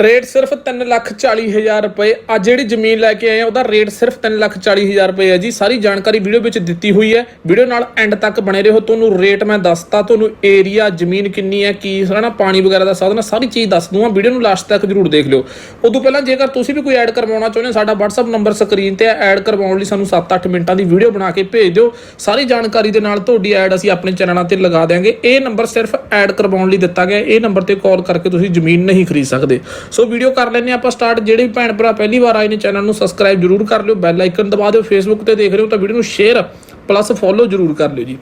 Rate ਸਿਰਫ 340000 ਰੁਪਏ। ਆ ਜਿਹੜੀ ਜ਼ਮੀਨ ਲੈ ਕੇ ਆਏ ਆ ਉਹਦਾ ਰੇਟ ਸਿਰਫ 340000 ਰੁਪਏ ਹੈ ਜੀ। ਸਾਰੀ ਜਾਣਕਾਰੀ ਵੀਡੀਓ ਵਿੱਚ ਦਿੱਤੀ ਹੋਈ ਹੈ। ਵੀਡੀਓ ਨਾਲ ਐਂਡ ਤੱਕ ਬਣੇ ਰਹੋ। ਤੁਹਾਨੂੰ ਰੇਟ ਮੈਂ ਦੱਸਤਾ ਤੁਹਾਨੂੰ ਏਰੀਆ ਜ਼ਮੀਨ ਕਿੰਨੀ ਹੈ ਕੀ ਸਾਰਾ ਨਾ ਪਾਣੀ ਵਗੈਰਾ ਦਾ ਸਾਧਨ ਹੈ, ਸਾਰੀ ਚੀਜ਼ ਦੱਸ ਦੂੰਗਾ। ਵੀਡੀਓ ਨੂੰ ਲਾਸਟ ਤੱਕ ਜਰੂਰ ਦੇਖ ਲਿਓ। ਉਦੋਂ ਪਹਿਲਾਂ ਜੇਕਰ ਤੁਸੀਂ ਵੀ ਕੋਈ ਐਡ ਕਰਵਾਉਣਾ ਚਾਹੁੰਦੇ ਹੋ ਸਾਡਾ WhatsApp ਨੰਬਰ ਸਕਰੀਨ ਤੇ ਹੈ ਐਡ ਕਰਵਾਉਣ ਲਈ ਸਾਨੂੰ 7-8 ਮਿੰਟਾਂ ਦੀ ਵੀਡੀਓ ਬਣਾ ਕੇ ਭੇਜ ਦਿਓ। ਸਾਰੀ ਜਾਣਕਾਰੀ ਦੇ ਨਾਲ ਤੁਹਾਡੀ ਐਡ ਅਸੀਂ ਆਪਣੇ ਚੈਨਲਾਂ ਤੇ ਲਗਾ ਦਿਆਂਗੇ। ਇਹ ਨੰਬਰ ਸਿਰਫ ਐਡ ਕਰਵਾਉਣ ਲਈ ਦਿੱਤਾ ਗਿਆ। ਇਹ ਨੰਬਰ ਤੇ ਕਾਲ ਕਰਕੇ ਤੁਸੀਂ ਜ਼ਮੀਨ ਨਹੀਂ ਖਰੀਦ ਸਕਦੇ। ਸੋ ਵੀਡੀਓ ਕਰ ਲੈਂਦੇ ਹਾਂ ਆਪਾਂ ਸਟਾਰਟ। ਜਿਹੜੇ ਵੀ ਭੈਣ ਭਰਾ ਪਹਿਲੀ ਵਾਰ ਆਏ ਨੇ ਚੈਨਲ ਨੂੰ ਸਬਸਕ੍ਰਾਈਬ ਜਰੂਰ ਕਰ ਲਿਓ ਬੈਲ ਆਈਕਨ ਦਬਾ ਦਿਓ ਫੇਸਬੁੱਕ ਤੇ ਦੇਖ ਰਹੇ ਹੋ ਤਾਂ ਵੀਡੀਓ ਨੂੰ ਸ਼ੇਅਰ ਪਲੱਸ ਫੋਲੋ ਜਰੂਰ ਕਰ ਲਿਓ ਜੀ।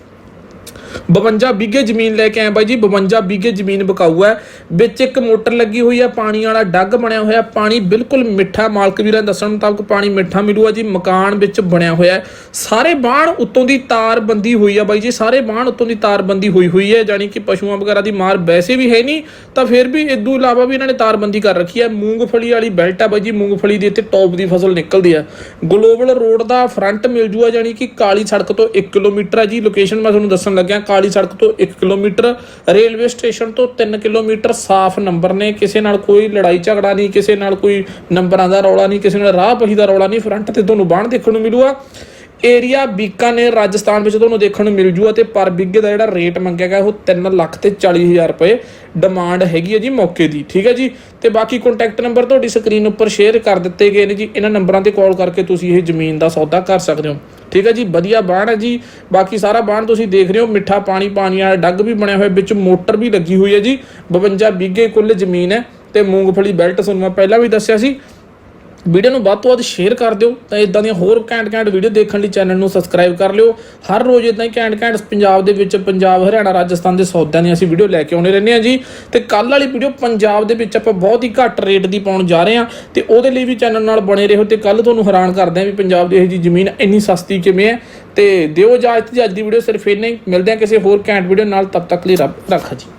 52 ਬਿੱਗੇ ਜ਼ਮੀਨ ਲੈ ਕੇ ਆਏ ਬਾਈ ਜੀ 52 ਬਿੱਗੇ ਜ਼ਮੀਨ ਬਕਾਊ ਹੈ। ਵਿੱਚ ਇੱਕ ਮੋਟਰ ਲੱਗੀ ਹੋਈ ਹੈ, ਪਾਣੀ ਵਾਲਾ ਡੱਗ ਬਣਿਆ ਹੋਇਆ, ਪਾਣੀ ਬਿਲਕੁਲ ਮਿੱਠਾ, ਮਾਲਕ ਵੀਰਾਂ ਦੇ ਦੱਸਣ ਮੁਤਾਬਕ ਪਾਣੀ ਮਿੱਠਾ ਮਿਲੂਗਾ ਜੀ, ਮਕਾਨ ਵਿੱਚ ਬਣਿਆ ਹੋਇਆ ਸਾਰੇ ਬਾਣ ਉੱਤੋਂ ਦੀ ਤਾਰ ਬੰਦੀ ਹੋਈ ਹੈ ਬਾਈ ਜੀ, ਸਾਰੇ ਬਾਣ ਉੱਤੋਂ ਦੀ ਤਾਰ ਬੰਦੀ ਹੋਈ ਹੋਈ ਹੈ ਜਾਨੀ ਕਿ ਪਸ਼ੂਆਂ ਵਗੈਰਾ ਦੀ ਮਾਰ ਵੈਸੇ ਵੀ ਹੈ ਨਹੀਂ, ਤਾਂ ਫਿਰ ਵੀ ਇਦੋਂ ਇਲਾਵਾ ਵੀ ਇਹਨਾਂ ਨੇ ਤਾਰਬੰਦੀ ਕਰ ਰੱਖੀ ਹੈ। ਮੂੰਗਫਲੀ ਵਾਲੀ ਬੈਲਟ ਹੈ ਬਾਈ ਜੀ, ਮੂੰਗਫਲੀ ਦੇ ਇੱਥੇ ਟੌਪ ਦੀ ਫਸਲ ਨਿਕਲਦੀ ਹੈ। ਗਲੋਬਲ ਰੋਡ ਦਾ ਫਰੰਟ ਮਿਲ ਜੂਗਾ ਜਾਨੀ ਕਿ ਕਾਲੀ ਸੜਕ ਤੋਂ 1 ਕਿਲੋਮੀਟਰ ਹੈ ਜੀ ਲੋਕੇਸ਼ਨ ਮੈਂ ਤੁਹਾਨੂੰ ਦੱਸਣ ਲੱਗਿਆ। ਕਾਲੀ ਸੜਕ ਤੋਂ 1 ਕਿਲੋਮੀਟਰ, ਰੇਲਵੇ ਸਟੇਸ਼ਨ ਤੋਂ 3 ਕਿਲੋਮੀਟਰ ਸਾਫ਼ ਨੰਬਰ ਨੇ। ਕਿਸੇ ਨਾਲ ਕੋਈ ਲੜਾਈ ਝਗੜਾ ਨਹੀਂ, ਕਿਸੇ ਨਾਲ ਕੋਈ ਨੰਬਰਾਂ ਦਾ ਰੌਲਾ ਨਹੀਂ, ਕਿਸੇ ਨਾਲ ਰਾਹ ਪਹੀ ਦਾ ਰੌਲਾ ਨਹੀਂ ਫਰੰਟ ਤੇ ਤੁਹਾਨੂੰ ਬਾਣ ਦੇਖਣ ਨੂੰ ਮਿਲੂਗਾ। ਏਰੀਆ ਬੀਕਾਨੇਰ ਰਾਜਸਥਾਨ ਵਿੱਚ ਤੁਹਾਨੂੰ ਦੇਖਣ ਨੂੰ ਮਿਲ ਜੂਗਾ ਤੇ ਪਰ ਬਿੱਗੇ ਦਾ ਜਿਹੜਾ ਰੇਟ ਮੰਗਿਆ ਗਿਆ, ਉਹ 3 ਲੱਖ ਤੇ 40000 ਰੁਪਏ ਡਿਮਾਂਡ ਹੈਗੀ ਹੈ ਜੀ ਮੌਕੇ ਦੀ, ਠੀਕ ਹੈ ਜੀ? ਤੇ ਬਾਕੀ ਕੰਟੈਕਟ ਨੰਬਰ ਤੁਹਾਡੀ ਸਕਰੀਨ ਉੱਪਰ ਸ਼ੇਅਰ ਕਰ ਦਿੱਤੇ ਗਏ ਨੇ ਜੀ। ਇਹਨਾਂ ਨੰਬਰਾਂ ਤੇ ਕਾਲ ਕਰਕੇ ਤੁਸੀਂ ਇਹ ਜ਼ਮੀਨ ਦਾ ਸੌਦਾ ਕਰ ਸਕਦੇ ਹੋ। ਠੀਕ ਹੈ ਜੀ, ਵਧੀਆ ਬਾਣ ਹੈ ਜੀ। ਬਾਕੀ ਸਾਰਾ ਬਾਣ ਤੁਸੀਂ ਦੇਖ ਰਹੇ ਹੋ, ਮਿੱਠਾ ਪਾਣੀ ਪਾਣੀ ਵਾਲਾ ਡੱਗ ਵੀ ਬਣਿਆ ਹੋਇਆ, ਵਿੱਚ ਮੋਟਰ ਵੀ ਲੱਗੀ ਹੋਈ ਹੈ ਜੀ। 52 ਬੀਗੇ ਕੁੱਲ ਜ਼ਮੀਨ ਹੈ ਤੇ ਮੂੰਗਫਲੀ ਬੈਲਟ ਤੁਹਾਨੂੰ ਮੈਂ ਪਹਿਲਾਂ ਵੀ ਦੱਸਿਆ ਸੀ। ਵੀਡੀਓ ਨੂੰ ਵੱਧ ਤੋਂ ਵੱਧ ਸ਼ੇਅਰ ਕਰ ਦਿਓ ਤਾਂ ਇਦਾਂ ਦੀਆਂ ਹੋਰ ਘੈਂਟ ਘੈਂਟ ਵੀਡੀਓ ਦੇਖਣ ਲਈ ਚੈਨਲ ਨੂੰ ਸਬਸਕ੍ਰਾਈਬ ਕਰ ਲਿਓ। ਹਰ ਰੋਜ਼ ਇਦਾਂ ਹੀ ਘੈਂਟ ਘੈਂਟ ਪੰਜਾਬ ਦੇ ਵਿੱਚ ਪੰਜਾਬ, ਹਰਿਆਣਾ, ਰਾਜਸਥਾਨ ਦੇ ਸੌਦਿਆਂ ਦੀ ਅਸੀਂ ਵੀਡੀਓ ਲੈ ਕੇ ਆਉਣੇ ਰਹਿੰਦੇ ਹਾਂ ਜੀ। ਤੇ ਕੱਲ ਵਾਲੀ ਵੀਡੀਓ ਪੰਜਾਬ ਦੇ ਵਿੱਚ ਆਪਾਂ ਬਹੁਤ ਹੀ ਘੱਟ ਰੇਟ ਦੀ ਪਾਉਣ ਜਾ ਰਹੇ ਹਾਂ। ਤੇ ਉਹਦੇ ਲਈ ਵੀ ਚੈਨਲ ਨਾਲ ਬਣੇ ਰਹੋ ਤੇ ਕੱਲ ਤੁਹਾਨੂੰ ਹੈਰਾਨ ਕਰਦੇ ਹਾਂ ਵੀ ਪੰਜਾਬ ਦੀ ਇਹ ਜੀ ਜ਼ਮੀਨ ਇੰਨੀ ਸਸਤੀ ਕਿਵੇਂ ਹੈ। ਤੇ ਦਿਓ ਇਜਾਜ਼ਤ ਜੀ, ਅੱਜ ਦੀ ਵੀਡੀਓ ਸਿਰਫ ਇੰਨਾ ਹੀ। ਮਿਲਦੇ ਹਾਂ ਕਿਸੇ ਹੋਰ ਘੈਂਟ ਵੀਡੀਓ ਨਾਲ ਤਬ ਤੱਕ ਲਈ ਰੱਬ ਰੱਖਾ ਜੀ।